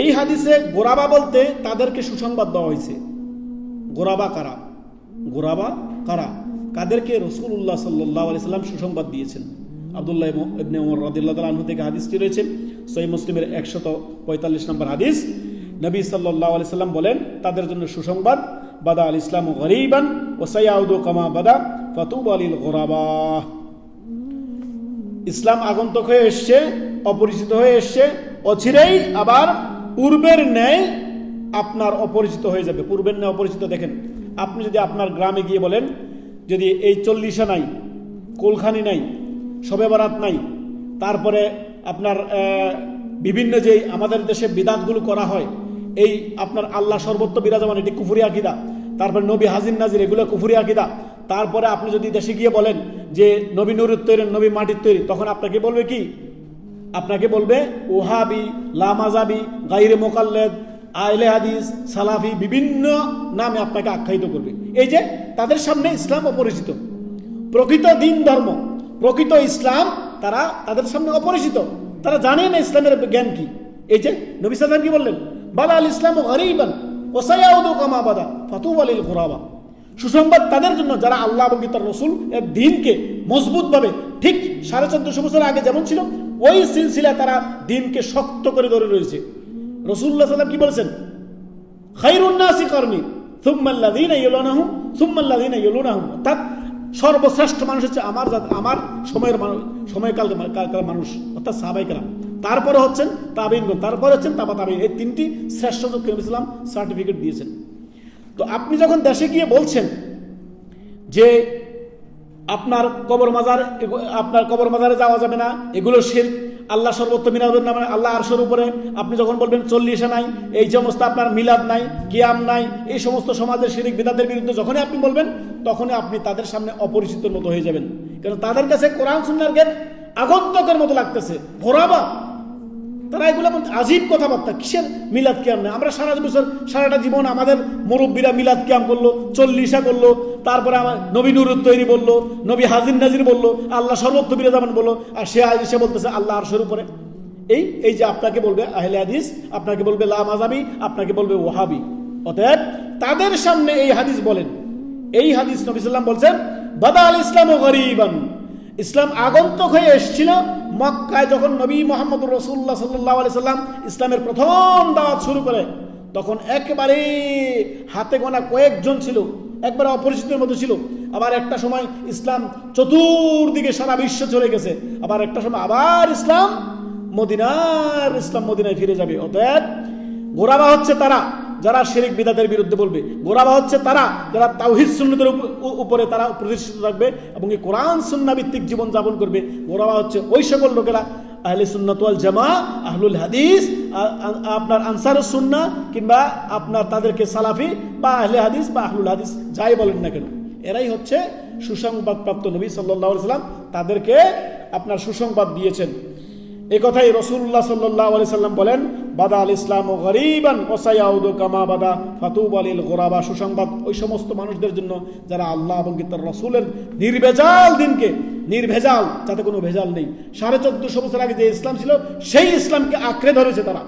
এই হাদিসে গোরাবা বলতে তাদেরকে সুসংবাদ দেওয়া হয়েছে। গোরাবা কারা? গোরাবা কারা? কাদেরকে রসুল্লাহ সাল্লাহ আলি সাল্লাম সুসংবাদ দিয়েছেন। আবদুল্লাহ ইবনে ওমর রাদিল্লাহ থেকে হাদিসটি রয়েছে। সহি মুসলিমের একশত পঁয়তাল্লিশ নম্বর হাদিস। নবী সাল্লাহ আলি সাল্লাম বলেন, তাদের জন্য সুসংবাদ, বাদা আল ইসলাম গরিবান ও সৈয়াউদু কামা বাদা, ফাতুব আলিল গোরাবা। ইসলাম আগন্তক হয়ে এসছে, অপরিচিত হয়ে এসছে, অচিরেই আবার পূর্বের ন্যায় আপনার অপরিচিত হয়ে যাবে। পূর্বের ন্যায় অপরিচিত, দেখেন। আপনি যদি আপনার গ্রামে গিয়ে বলেন, যদি এই চল্লিশা নাই, কোলখানি নাই, শবে বারাত নাই, তারপরে আপনার বিভিন্ন যে আমাদের দেশে বিদাতগুলো করা হয়, এই আপনার আল্লাহ সর্বত্র বিরাজমান, এটি কুফুরি আকিদা। তারপরে নবী হাজির নাজির, এগুলো কুফুরি আকিদা। তারপরে আপনি যদি দেশে গিয়ে বলেন যে নবী নুরুর তৈরি, নবী মাটির তৈরি, তখন আপনাকে বলবে কি? আপনাকে বলবে, ওহাবি, লামাজাবি গাইরে মোকাল্লেদ, আইলে হাদিস, সালাফি, বিভিন্ন নামে আপনাকে আখ্যায়িত করবে। এই যে, তাদের সামনে ইসলাম অপরিচিত। প্রকৃত দিন ধর্ম, প্রকৃত ইসলাম, তারা তাদের সামনে অপরিচিত। তারা জানে না ইসলামের জ্ঞান কি। এই যে, নবী সাল্লাম কি বললেন? বাদা আল ইসলাম গরিবান, ওসাইয়াউদু কামা ফাতুব আলিল ঘোরাবা সুসংবাদ তাদের জন্য, যারা আল্লাহ এবং তার রসুল এর দিনকে মজবুতভাবে, ঠিক সাড়ে চোদ্দশো বছর আগে যেমন ছিল ওই সিলসিলা তারা দিনকে শক্ত করে ধরে রয়েছে। রসুল্লাহ সাল্লাম কি বলেছেন? খাইরুন্নাসি কর্মী সুম্মাল্লাদিনা ইয়লুনাহুম সুম্মাল্লাদিনা ইয়লুনাহুম অর্থাৎ সর্বশ্রেষ্ঠ মানুষ হচ্ছে আমার আমার সময়ের মানুষ, সময়কাল মানুষ, অর্থাৎ সাহাবাই তারপরে হচ্ছেন তাবিনগণ তারপরে হচ্ছেন তাবা তাবিন এই তিনটি শ্রেষ্ঠ ইসলাম সার্টিফিকেট দিয়েছেন। তো আপনি যখন দেশে গিয়ে বলছেন যে আপনার কবর মাজার আপনার কবর মাজারে যাওয়া যাবে না। এগুলো শির। আল্লাহ সর্বত্র মিলাদ নামে আল্লাহ আরশের উপরে। আপনি যখন বলবেন চল্লিশে নাই, এই সমস্ত আপনার মিলাদ নাই, কিয়াম নাই, এই সমস্ত সমাজের শিরিক বিদাদের বিরুদ্ধে যখনই আপনি বলবেন, তখনই আপনি তাদের সামনে অপরিচিতর মতো হয়ে যাবেন। কারণ তাদের কাছে কোরআন, সুন্নার জ্ঞান আগন্তকের মতো লাগতেছে। ঘোরাবা। তারা এগুলো বলতে আজীব কথাবার্তা। কিসের মিলাদ কিয়াম নেই? আমরা সারা বছর, সারাটা জীবন আমাদের মুরব্বীরা মিলাদ কিয়াম করল, চল্লিশা করল, তারপরে আমার নবী নুরুদ তৈরি বলল, নবী হাজির নাজির বলল, আল্লাহ সর্বত্র বিরাজমান বলল, আর সে সে বলতেছে আল্লাহ আরশের উপরে। এই এই যে আপনাকে বলবে আহলে হাদিস, আপনাকে বলবে লা মাজাবি আপনাকে বলবে ওহাবি অতএব তাদের সামনে এই হাদিস বলেন। এই হাদিস নবী সাল্লাম বলছেন বাদা আল ইসলাম ও গরিবান। ইসলাম আগন্তক হয়ে এসেছিল মক্কায় যখন নবী মোহাম্মদ রসুল্লাহ সাল্লাহ সাল্লাম ইসলামের প্রথম দাওয়াত শুরু করে, তখন একেবারে হাতে গোনা কয়েকজন ছিল, একবারে অপরিচিতের মতো ছিল। আবার একটা সময় ইসলাম চতুর্দিকে সারা বিশ্ব চলে গেছে। আবার একটা সময় আবার ইসলাম মদিনার ইসলাম মদিনায় ফিরে যাবে। অতএব গোরাবা হচ্ছে তারা। যারা শিরিক বিদাতের বিরুদ্ধে বলবে গোরাবা হচ্ছে তারা যারা তাওহিদ সুন্নতের উপ- উপরে তারা প্রতিষ্ঠিত থাকবে এবং এই কোরআন সুন্না ভিত্তিক জীবন যাপন করবে। গোরাবা হচ্ছে ওই সকল লোকেরা, আহলে সুন্নাত ওয়াল জামা আহলুল হাদিস আপনার আনসার সুন্না কিংবা আপনার তাদেরকে সালাফি বা আহলে হাদিস বা আহলুল হাদিস, যাই বলেন না কেন। এরাই হচ্ছে সুসংবাদপ্রাপ্ত নবী সাল্লাহ সাল্লাম, তাদেরকে আপনার সুসংবাদ দিয়েছেন। এ কথাই রসুল্লাহ সাল্লাহ সাল্লাম বলেন বাদা আল ইসলাম ও গরিবান ওসাইয়াউদ কামা বাদা ফাতুব আলিল গোরাবা। সুসংবাদ, ওই সমস্ত মানুষদের জন্য যারা আল্লাহ এবং তার রসুলের নির্ভেজাল দিনকে, নির্ভেজাল, যাতে কোনো ভেজাল নেই। সাড়ে চোদ্দশো বছর আগে যে ইসলাম ছিল, সেই ইসলামকে আঁকড়ে ধরেছে তারা।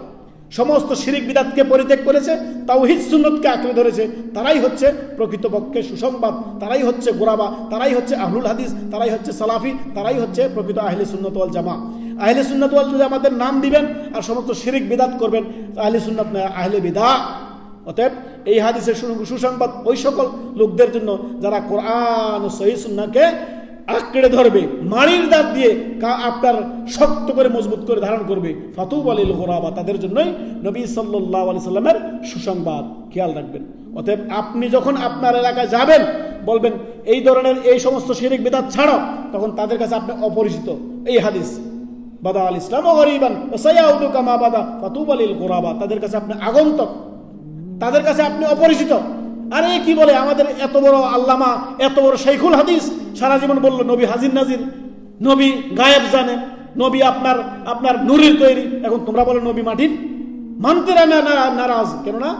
সমস্ত শিরিক বিদাতকে পরিত্যাগ করেছে, তাওহিদ সুন্নতকে আঁকড়ে ধরেছে। তারাই হচ্ছে প্রকৃতপক্ষে সুসংবাদ, তারাই হচ্ছে গোরাবা, তারাই হচ্ছে আহলুল হাদিস, তারাই হচ্ছে সালাফি, তারাই হচ্ছে প্রকৃত আহলে সুন্নত জামা। আহলে সুন্নত ওয়াল যদি আমাদের নাম দিবেন আর সমস্ত শিরিক বিদাত করবেন। আহলে সুন্নত নয়, আহলে বিদা অতএব এই হাদিসের সুসংবাদ ওই সকল লোকদের জন্য যারা কোরআন ও সহি সুন্নাকে আঁকড়ে ধরবে, মাড়ির দাঁত দিয়ে কা- আপনার শক্ত করে মজবুত করে ধারণ করবে, ফাতুব আলীল গোরাবা, তাদের জন্যই নবী সাল্লাহ আলি সাল্লামের সুসংবাদ খেয়াল রাখবেন। অতএব আপনি যখন আপনার এলাকায় যাবেন, বলবেন, এই ধরনের এই সমস্ত শিরিক বেদাত ছাড়ো, তখন তাদের কাছে আপনি অপরিচিত। এই হাদিস। বাদা আল ইসলাম গরিবান, ও সৈয়াউদু কামা বাদা ফাতুব আলীল গোরাবা। তাদের কাছে আপনি আগন্তক, তাদের কাছে আপনি অপরিচিত। আরে কি বলে আমাদের এত বড় আল্লামা, এত বড় শেখুল হাদিস, সারা জীবন বলল, নবী হাজির নাজির, নবী গায়েব জানে, নবী আপনার আপনার নুরির তৈরি। এখন তোমরা বলো, নবী মাটির? মানতে না- নারাজ, কেননা